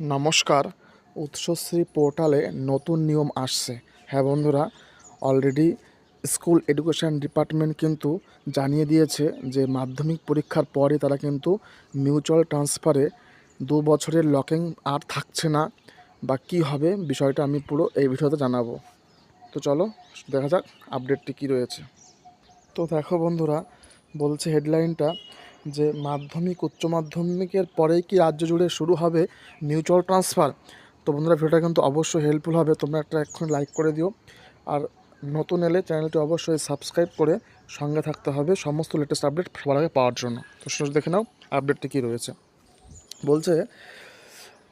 নমস্কার, উৎসশ্রী পোর্টালে নতুন নিয়ম আসছে। হ্যাঁ বন্ধুরা অলরেডি স্কুল এডুকেশন ডিপার্টমেন্ট কিন্তু জানিয়ে দিয়েছে যে মাধ্যমিক পরীক্ষার পরে তারা কিন্তু মিউচুয়াল ট্রান্সফারে দু বছরের লকিং আর থাকছে না। বা কী হবে বিষয়টা আমি পুরো এই ভিডিওতে জানাব। তো চলো, দেখা যাক আপডেটটি কী রয়েছে। তো দেখো বন্ধুরা, বলছে হেডলাইনটা যে মাধ্যমিক, উচ্চ মাধ্যমিকের পরেই কি রাজ্য জুড়ে শুরু হবে মিউচুয়াল ট্রান্সফার তো বন্ধুরা, ভিডিওটা কিন্তু অবশ্যই হেল্পফুল হবে। তোমরা একটা এক্ষুনি লাইক করে দিও। আর নতুন এলে চ্যানেলটি অবশ্যই সাবস্ক্রাইব করে সঙ্গে থাকতে হবে সমস্ত লেটেস্ট আপডেট সবার আগে পাওয়ার জন্য। তো শুরু দেখে নাও আপডেটটি কী রয়েছে। বলছে,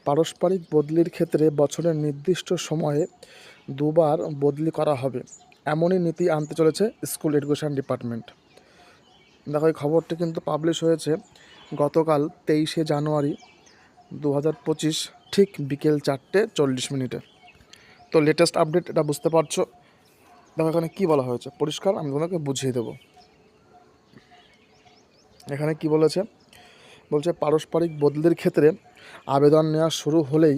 পারস্পরিক বদলির ক্ষেত্রে বছরের নির্দিষ্ট সময়ে দুবার বদলি করা হবে। এমনই নীতি আনতে চলেছে স্কুল এডুকেশন ডিপার্টমেন্ট। দেখো, এই খবরটি কিন্তু পাবলিশ হয়েছে গতকাল তেইশে জানুয়ারি দু হাজার পঁচিশ, ঠিক বিকেল চারটে চল্লিশ মিনিটে। তো লেটেস্ট আপডেট এটা বুঝতে পারছ? দেখো, এখানে কী বলা হয়েছে? পরিষ্কার, আমি তোমাকে বুঝিয়ে দেবো। এখানে কি বলেছে? বলছে, পারস্পরিক বদলির ক্ষেত্রে আবেদন নেওয়া শুরু হলেই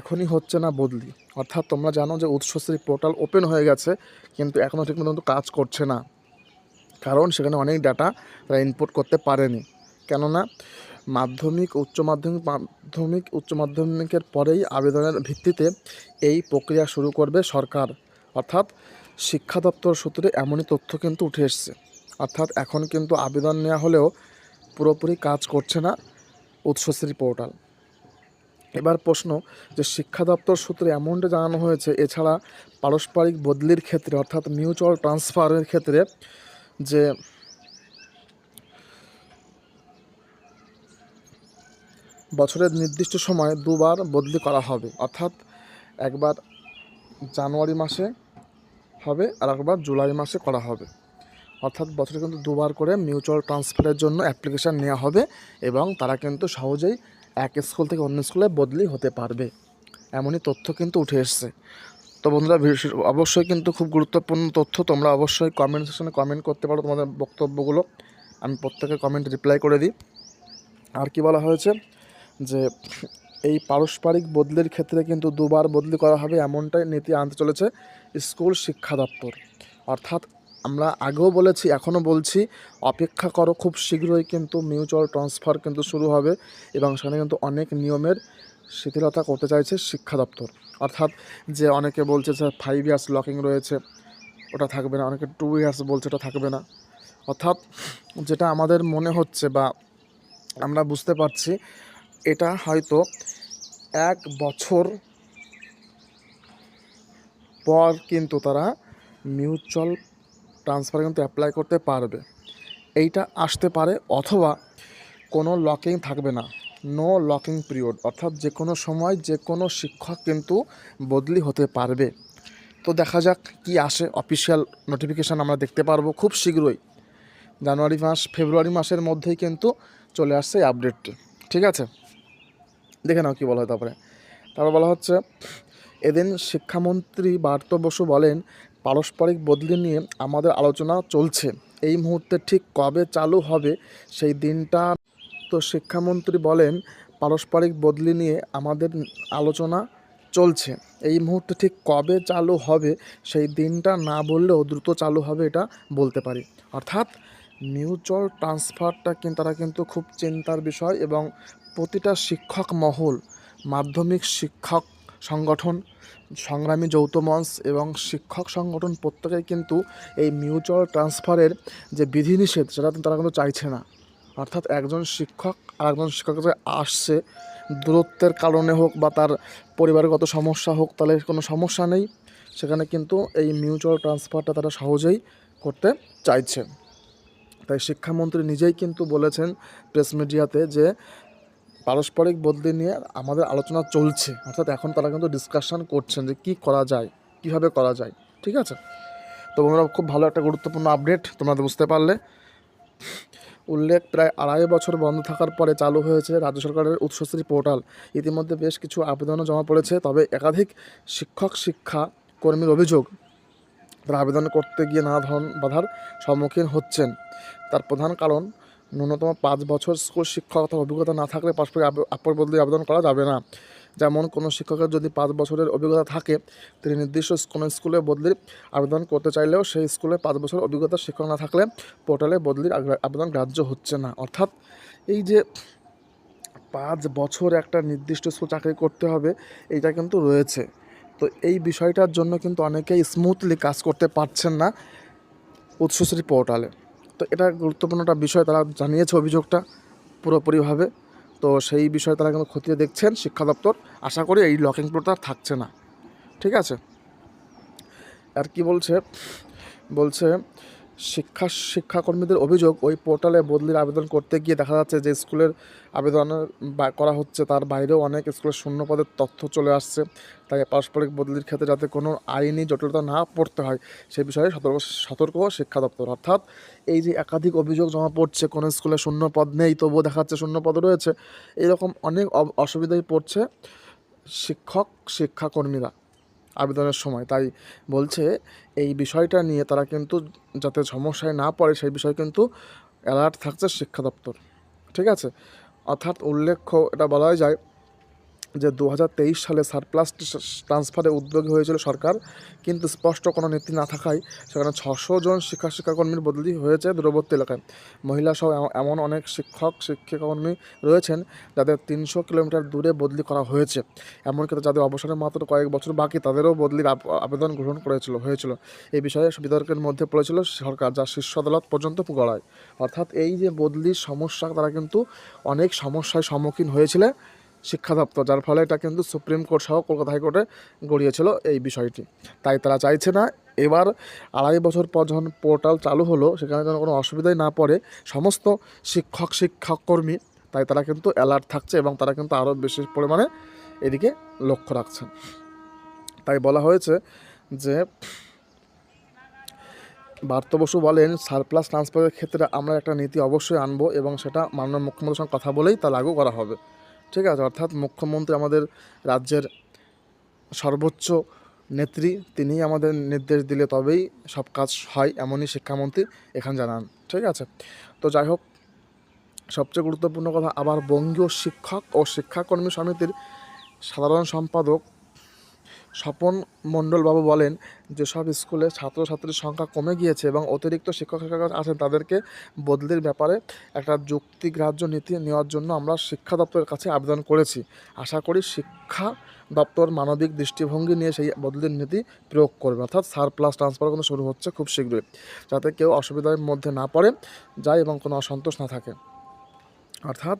এখনই হচ্ছে না বদলি। অর্থাৎ তোমরা জানো যে উৎসশ্রী পোর্টাল ওপেন হয়ে গেছে, কিন্তু এখনও ঠিক মতো কাজ করছে না। কারণ সেখানে অনেক ডাটা তারা ইনপুট করতে পারেনি। কেননা মাধ্যমিক, উচ্চ মাধ্যমিক মাধ্যমিক, উচ্চ মাধ্যমিকের পরেই আবেদনের ভিত্তিতে এই প্রক্রিয়া শুরু করবে সরকার। অর্থাৎ শিক্ষা দপ্তর সূত্রে এমনই তথ্য কিন্তু উঠে এসছে। অর্থাৎ এখন কিন্তু আবেদন নেওয়া হলেও পুরোপুরি কাজ করছে না উৎসশ্রী পোর্টাল এবার প্রশ্ন যে শিক্ষা দপ্তর সূত্রে এমনটা জানানো হয়েছে, এছাড়া পারস্পরিক বদলির ক্ষেত্রে, অর্থাৎ মিউচুয়াল ট্রান্সফারের ক্ষেত্রে যে বছরের নির্দিষ্ট সময়ে দুবার বদলি করা হবে। অর্থাৎ একবার জানুয়ারি মাসে হবে আর একবার জুলাই মাসে করা হবে। অর্থাৎ বছরে কিন্তু দুবার করে মিউচুয়াল ট্রান্সফারের জন্য অ্যাপ্লিকেশান নেওয়া হবে এবং তারা কিন্তু সহজেই এক স্কুল থেকে অন্য স্কুলে বদলি হতে পারবে। এমনই তথ্য কিন্তু উঠে এসছে। তো বন্ধুরা অবশ্যই কিন্তু খুব গুরুত্বপূর্ণ তথ্য তোমরা অবশ্যই কমেন্ট সেকশনে কমেন্ট করতে পারো তোমাদের বক্তব্যগুলো। আমি প্রত্যেকের কমেন্ট রিপ্লাই করে দিই। আর কি বলা হয়েছে? যে এই পারস্পরিক বদলির ক্ষেত্রে কিন্তু দুবার বদলি করা হবে এমনটাই নীতি আনতে চলেছে স্কুল শিক্ষা দপ্তর। অর্থাৎ আমরা আগেও বলেছি, এখনও বলছি, অপেক্ষা করো, খুব শীঘ্রই কিন্তু মিউচুয়াল ট্রান্সফার কিন্তু শুরু হবে এবং সেখানে কিন্তু অনেক নিয়মের শিথিলতা করতে চাইছে শিক্ষা দপ্তর। অর্থাৎ যে অনেকে বলছে যে ফাইভ ইয়ার্স লকিং রয়েছে, ওটা থাকবে না। অনেকে টু ইয়ার্স বলছে ওটা থাকবে না। অর্থাৎ যেটা আমাদের মনে হচ্ছে বা আমরা বুঝতে পারছি, এটা হয়তো এক বছর পর কিন্তু তারা মিউচুয়াল ট্রান্সফার কিন্তু অ্যাপ্লাই করতে পারবে। এইটা আসতে পারে অথবা কোনো লকিং থাকবে না। নো লকিং পিরিয়ড অর্থাৎ যে কোনো সময় যে কোনো শিক্ষক কিন্তু বদলি হতে পারবে। তো দেখা যাক কি আসে। অফিসিয়াল নোটিফিকেশান আমরা দেখতে পারব খুব শীঘ্রই। জানুয়ারি মাস, ফেব্রুয়ারি মাসের মধ্যেই কিন্তু চলে আসছে আপডেটটি ঠিক আছে? দেখে নাও কী বলা হয় তারপরে। তারপর বলা হচ্ছে, এদিন শিক্ষামন্ত্রী বার্ত বসু বলেন, পারস্পরিক বদলি নিয়ে আমাদের আলোচনা চলছে। এই মুহূর্তে ঠিক কবে চালু হবে সেই দিনটা শিক্ষামন্ত্রী বলেন, পারস্পরিক বদলি নিয়ে আমাদের আলোচনা চলছে। এই মুহূর্তে ঠিক কবে চালু হবে সেই দিনটা না বললেও দ্রুত চালু হবে এটা বলতে পারি। অর্থাৎ মিউচুয়াল ট্রান্সফারটা কিন্তু তারা কিন্তু খুব চিন্তার বিষয় এবং প্রতিটা শিক্ষক মহল, মাধ্যমিক শিক্ষক সংগঠন, সংগ্রামী যৌথ মঞ্চ এবং শিক্ষক সংগঠন প্রত্যেকেই কিন্তু এই মিউচুয়াল ট্রান্সফারের যে বিধিনিষেধ, সেটা তারা কিন্তু চাইছে না। অর্থাৎ একজন শিক্ষক আর একজন শিক্ষকের আসছে, দূরত্বের কারণে হোক বা তার পরিবারগত সমস্যা হোক, তাহলে কোনো সমস্যা নেই। সেখানে কিন্তু এই মিউচুয়াল ট্রান্সফারটা তারা সহজেই করতে চাইছে। তাই শিক্ষামন্ত্রী নিজেই কিন্তু বলেছেন প্রেস মিডিয়াতে যে পারস্পরিক বদলি নিয়ে আমাদের আলোচনা চলছে। অর্থাৎ এখন তারা কিন্তু ডিসকাশন করছেন যে কী করা যায়, কীভাবে করা যায়, ঠিক আছে? তো বন্ধুরা, খুব ভালো একটা গুরুত্বপূর্ণ আপডেট তোমরা বুঝতে পারলে। উল্লেখ, প্রায় আড়াই বছর বন্ধ থাকার পরে চালু হয়েছে রাজ্য সরকারের উৎসশ্রী পোর্টাল। ইতিমধ্যে বেশ কিছু আবেদনও জমা পড়েছে, তবে একাধিক শিক্ষক, শিক্ষা কর্মীর অভিযোগ, তারা আবেদন করতে গিয়ে নানা ধরন বাধার সম্মুখীন হচ্ছেন। তার প্রধান কারণ, ন্যূনতম পাঁচ বছর স্কুল শিক্ষকতা অভিজ্ঞতা না থাকলে আপ- আপর বদলি আবেদন করা যাবে না। যেমন কোনো শিক্ষকের যদি পাঁচ বছরের অভিজ্ঞতা থাকে, তিনি নির্দিষ্ট কোনো স্কুলে বদলির আবেদন করতে চাইলেও সেই স্কুলে পাঁচ বছর অভিজ্ঞতা শিক্ষক না থাকলে পোর্টালে বদলির আবেদন গ্রাহ্য হচ্ছে না। অর্থাৎ এই যে পাঁচ বছর একটা নির্দিষ্ট স্কুল চাকরি করতে হবে এইটা কিন্তু রয়েছে। তো এই বিষয়টার জন্য কিন্তু অনেকেই স্মুথলি কাজ করতে পারছেন না উৎসশ্রী পোর্টালে। তো এটা গুরুত্বপূর্ণ একটা বিষয় তারা জানিয়েছে অভিযোগটা পুরোপুরিভাবে। তো সেই বিষয়ে তারা কিন্তু খতিয়ে দেখছেন শিক্ষা দপ্তর। আশা করি এই লকিং প্রথা থাকছে না। ঠিক আছে? আর কি বলছে? বলছে শিক্ষা শিক্ষাকর্মীদের অভিযোগ, ওই পোর্টালে বদলির আবেদন করতে গিয়ে দেখা যাচ্ছে যে স্কুলের আবেদন করা হচ্ছে, তার বাইরেও অনেক স্কুলের শূন্য পদের তথ্য চলে আসছে। তাই পারস্পরিক বদলির ক্ষেত্রে যাতে কোনো আইনি জটিলতা না পড়তে হয়, সে বিষয়ে সতর্ক সতর্ক শিক্ষা দপ্তর। অর্থাৎ এই যে একাধিক অভিযোগ জমা পড়ছে, কোনো স্কুলে শূন্য পদ নেই, তবুও দেখা যাচ্ছে শূন্য পদ রয়েছে, এরকম অনেক অসুবিধায় পড়ছে শিক্ষক, শিক্ষাকর্মীরা। আবেদনের সময়। তাই বলছে, এই বিষয়টা নিয়ে তারা কিন্তু যাতে সমস্যায় না পড়ে, সেই বিষয়ে কিন্তু অ্যালার্ট থাকছে শিক্ষা দপ্তর। ঠিক আছে? অর্থাৎ উল্লেখ্য এটা বলাই যায় যে দু হাজার তেইশ সালে সারপ্লাস ট্রান্সফারে উদ্যোগী হয়েছিল সরকার, কিন্তু স্পষ্ট কোনো নীতি না থাকায় সেখানে ছশো জন শিক্ষা শিক্ষাকর্মীর বদলি হয়েছে দূরবর্তী এলাকায়। মহিলা সহ এমন অনেক শিক্ষক শিক্ষাকর্মী রয়েছেন যাদের তিনশো কিলোমিটার দূরে বদলি করা হয়েছে। এমনকি যাদের অবসরের মাত্র কয়েক বছর বাকি, তাদেরও বদলির আবেদন গ্রহণ করেছিল, হয়েছিল। এই বিষয়ে বিতর্কের মধ্যে পড়েছিল সরকার, যা শীর্ষ আদালত পর্যন্ত গড়ায় অর্থাৎ এই যে বদলির সমস্যা, তারা কিন্তু অনেক সমস্যার সম্মুখীন হয়েছিল। শিক্ষা দপ্তর যার ফলে এটা কিন্তু সুপ্রিম কোর্ট সহ কলকাতা হাইকোর্টে গড়িয়েছিল এই বিষয়টি। তাই তারা চাইছে না, এবার আড়াই বছর পর যখন পোর্টাল চালু হলো, সেখানে যেন কোনো অসুবিধায় না পড়ে, সমস্ত শিক্ষক, শিক্ষাকর্মী, তাই তারা কিন্তু অ্যালার্ট থাকছে এবং তারা কিন্তু আরও বেশি পরিমাণে এদিকে লক্ষ্য রাখছেন। তাই বলা হয়েছে যে বার্ত বসু বলেন সারপ্লাস ট্রান্সফারের ক্ষেত্রে আমরা একটা নীতি অবশ্যই আনব এবং সেটা মাননীয় মুখ্যমন্ত্রীর সঙ্গে কথা বলেই তা লাগু করা হবে। ঠিক আছে, অর্থাৎ মুখ্যমন্ত্রী আমাদের রাজ্যের সর্বোচ্চ নেত্রী, তিনিই আমাদের নির্দেশ দিলে তবেই সব কাজ হয় এমনই শিক্ষামন্ত্রী এখানে জানান, ঠিক আছে? তো যাই হোক, সবচেয়ে গুরুত্বপূর্ণ কথা, আবার বঙ্গীয় শিক্ষক ও শিক্ষাকর্মী সমিতির সাধারণ সম্পাদক স্বপন মণ্ডলবাবু বলেন যেসব স্কুলে ছাত্রছাত্রীর সংখ্যা কমে গিয়েছে এবং অতিরিক্ত শিক্ষক শিক্ষক আছেন, তাদেরকে বদলির ব্যাপারে একটা যুক্তিগ্রাহ্য নীতি নেওয়ার জন্য আমরা শিক্ষা দপ্তরের কাছে আবেদন করেছি। আশা করি শিক্ষা দপ্তর মানবিক দৃষ্টিভঙ্গি নিয়ে সেই বদলির নীতি প্রয়োগ করবে। অর্থাৎ সার প্লাস ট্রান্সফার কিন্তু শুরু হচ্ছে খুব শীঘ্রই, যাতে কেউ অসুবিধার মধ্যে না পড়ে, যায় এবং কোনো অসন্তোষ না থাকে। অর্থাৎ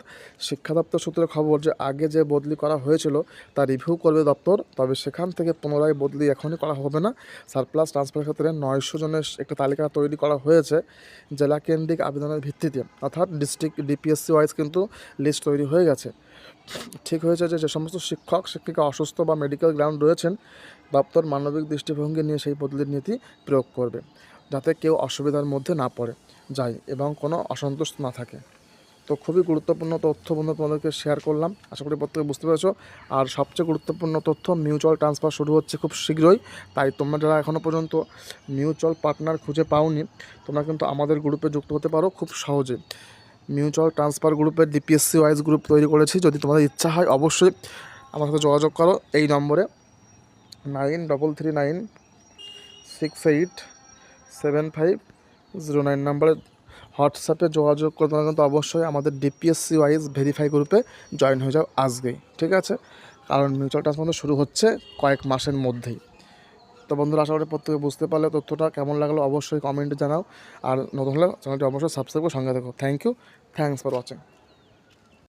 শিক্ষা দপ্তর সূত্রে খবর যে আগে যে বদলি করা হয়েছিল, তা রিভিউ করবে দপ্তর, তবে সেখান থেকে পুনরায় বদলি এখনই করা হবে না। সারপ্লাস ট্রান্সফারের ক্ষেত্রে নয়শো জনের একটা তালিকা তৈরি করা হয়েছে জেলা কেন্দ্রিক আবেদনের ভিত্তিতে। অর্থাৎ ডিস্ট্রিক্ট ডিপিএসসি ওয়াইজ কিন্তু লিস্ট তৈরি হয়ে গেছে। ঠিক হয়েছে যে যে সমস্ত শিক্ষক, শিক্ষিকা অসুস্থ বা মেডিকেল গ্রাউন্ড রয়েছেন, দপ্তর মানবিক দৃষ্টিভঙ্গি নিয়ে সেই বদলির নীতি প্রয়োগ করবে, যাতে কেউ অসুবিধার মধ্যে না পড়ে যায় এবং কোনো অসন্তুষ্ট না থাকে। তো খুবই গুরুত্বপূর্ণ তথ্য বন্ধু, তোমাদেরকে শেয়ার করলাম। আশা করি প্রত্যেকে বুঝতে পেরেছ। আর সবচেয়ে গুরুত্বপূর্ণ তথ্য মিউচুয়াল ট্রান্সফার শুরু হচ্ছে খুব শীঘ্রই। তাই তোমরা যারা এখনও পর্যন্ত মিউচুয়াল পার্টনার খুঁজে পাওনি, তোমরা কিন্তু আমাদের গ্রুপে যুক্ত হতে পারো খুব সহজে। মিউচুয়াল ট্রান্সফার গ্রুপের ডিপিএসসি ওয়াইজ গ্রুপ তৈরি করেছি। যদি তোমাদের ইচ্ছা হয়, অবশ্যই আমার সাথে যোগাযোগ করো এই নম্বরে। Nine double three nine six eight seven five zero nine নাম্বারে হোয়াটসঅ্যাপে যোগাযোগ করে তোমরা কিন্তু অবশ্যই আমাদের ডিপিএসসি ওয়াইজ ভেরিফাই গ্রুপে জয়েন হয়ে যাও আজকেই, ঠিক আছে? কারণ মিউচুয়াল ট্রান্সফার শুরু হচ্ছে কয়েক মাসের মধ্যেই। তো বন্ধুরা, আশা করি প্রত্যেকে বুঝতে পারলে তথ্যটা কেমন লাগল, অবশ্যই কমেন্টে জানাও। আর নতুন হলে চ্যানেলটি অবশ্যই সাবস্ক্রাইব করে সঙ্গে দেখো thank you thanks for watching